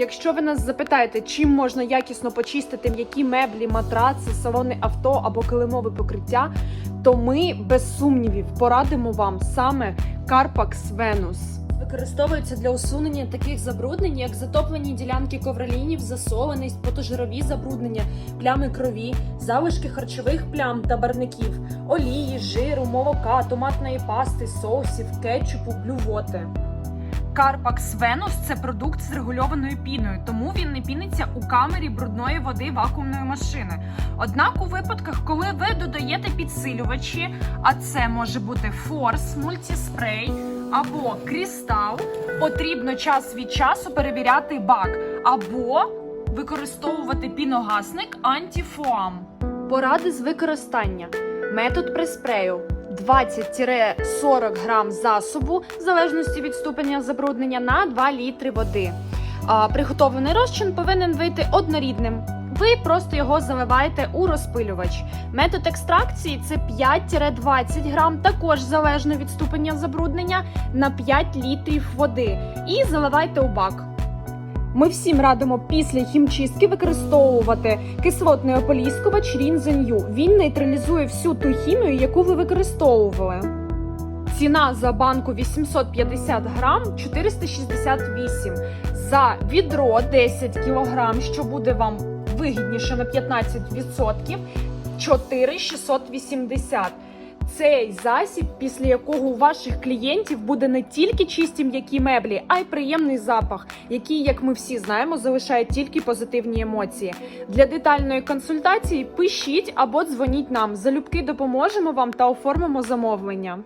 Якщо ви нас запитаєте, чим можна якісно почистити м'які меблі, матраци, салони авто або килимове покриття, то ми без сумнівів порадимо вам саме Carpax Venus. Використовується для усунення таких забруднень, як затоплені ділянки ковролінів, засоленість, потожирові забруднення, плями крові, залишки харчових плям та барників, олії, жиру, молока, томатної пасти, соусів, кетчупу, блювоти. Carpax Venus – це продукт з регульованою піною, тому він не піниться у камері брудної води вакуумної машини. Однак у випадках, коли ви додаєте підсилювачі, а це може бути форс, мультіспрей або крістал, потрібно час від часу перевіряти бак або використовувати піногасник антифоам. Поради з використання. Метод при спрею 20-40 грам засобу, в залежності від ступеня забруднення, на 2 літри води. Приготовлений розчин повинен вийти однорідним. Ви просто його заливаєте у розпилювач. Метод екстракції це 5-20 грам, також залежно від ступеня забруднення, на 5 літрів води. І заливайте у бак. Ми всім радимо після хімчистки використовувати кислотний ополіскувач Рінзеню. Він нейтралізує всю ту хімію, яку ви використовували. Ціна за банку 850 грам 468. За відро 10 кілограм, що буде вам вигідніше на 15%, 4680. Цей засіб, після якого у ваших клієнтів буде не тільки чисті м'які меблі, а й приємний запах, який, як ми всі знаємо, залишає тільки позитивні емоції. Для детальної консультації пишіть або дзвоніть нам. Залюбки допоможемо вам та оформимо замовлення.